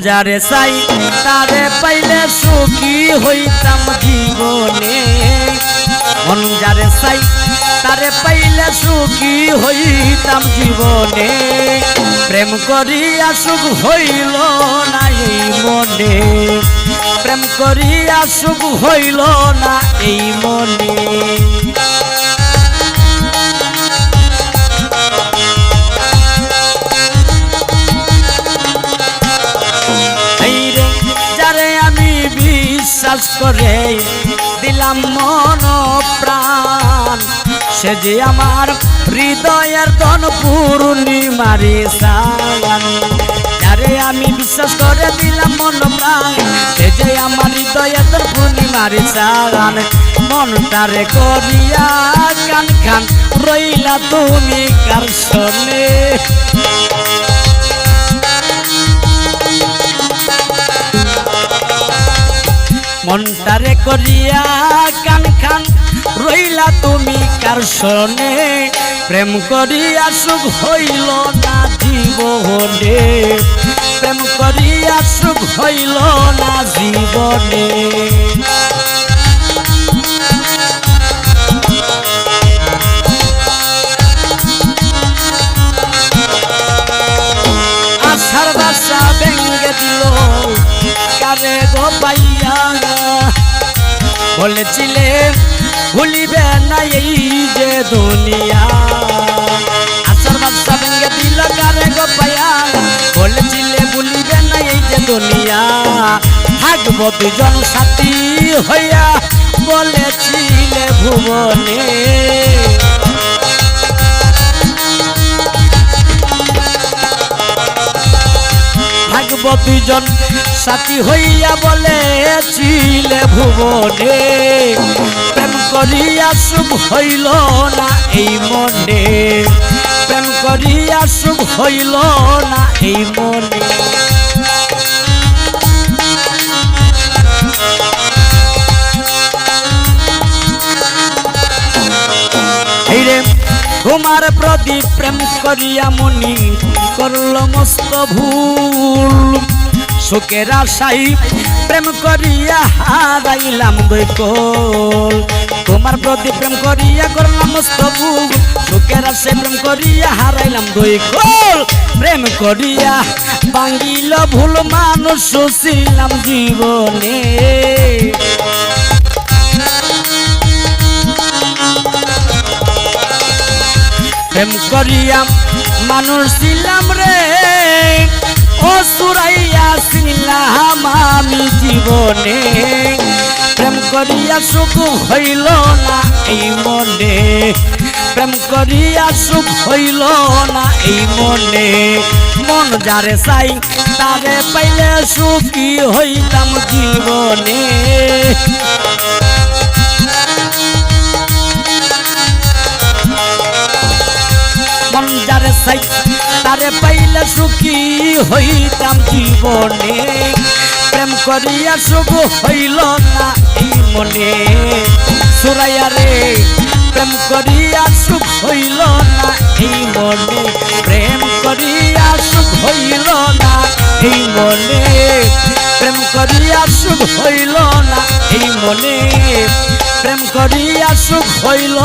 যারে চাই, তারে পাইলে সুখী হইতাম জীবনে। মন যারে চাই, তারে পাইলে সুখী হইতাম জীবনে। প্রেম করিয়া সুখ হইল না এই মনে। প্রেম করিয়া সুখ হইল না এই মনে। বিশ্বাস করে দিলাম মন প্রাণ, সে যে আমার হৃদয়ের ধন পূর্ণিমারি সাগান যারে আমি বিশ্বাস পূর্ণিমারি সাগান মনটারে করিয়া কান খান, রইলা তুমি কার শোনে মনটারে করিয়া কান খান, রইলা তুমি কার শনে প্রেম করিয়া সুখ হইল না জীবনে। প্রেম করিয়া সুখ হইল না জীবনে। কারে গো পাইয়া বলেছিলে ভুলিবে না এই যে দুনিয়া আশার বাসা ভেঙ্গে দিল কারে গো পাইয়া বলেছিলে ভুলিবে না দুনিয়া থাকব দুজন সাথী হইয়া বলেছিলে, ভুবনে দুইজন সাথী হইয়া বলেছিলে ভুবনে, প্রেম করিয়া শুভ হইল না এই মনে। প্রেম করিয়া শুভ হইল না এই মনে। তোমার প্রদীপ প্রেম করিয়া মনি করল মস্ত ভুল। সুখের আশাই প্রেম করিয়া হারাইলাম বৈকল। তোমার প্রতি প্রেম করিয়া করলাম মস্ত ভুল। সুখের আশাই প্রেম করিয়া হারাইলাম বৈকল। প্রেম করিয়া ভাঙ্গিল ভুল মানুষ ছিলাম জীবনে। মানুষ ছিলাম রে। ও সুরাইয়া ছিলাম আমি জীবনে। প্রেম করিয়া সুখ হইল না এই মনে। প্রেম করিয়া সুখ হইল না এই মনে। মন যারে চাই তারে পাইলে সুখী হইতাম জীবনে। তারে পাইলে সুখী হইতাম জীবনে। প্রেম করিয়া সুখ হইল না এই মনে সুরাইয়া রে, প্রেম করিয়া সুখ হইল না এই মনে প্রেম করিয়া সুখ হইল না এই মনে প্রেম করিয়া সুখ হইল না এই মনে প্রেম করিয়া সুখ হইল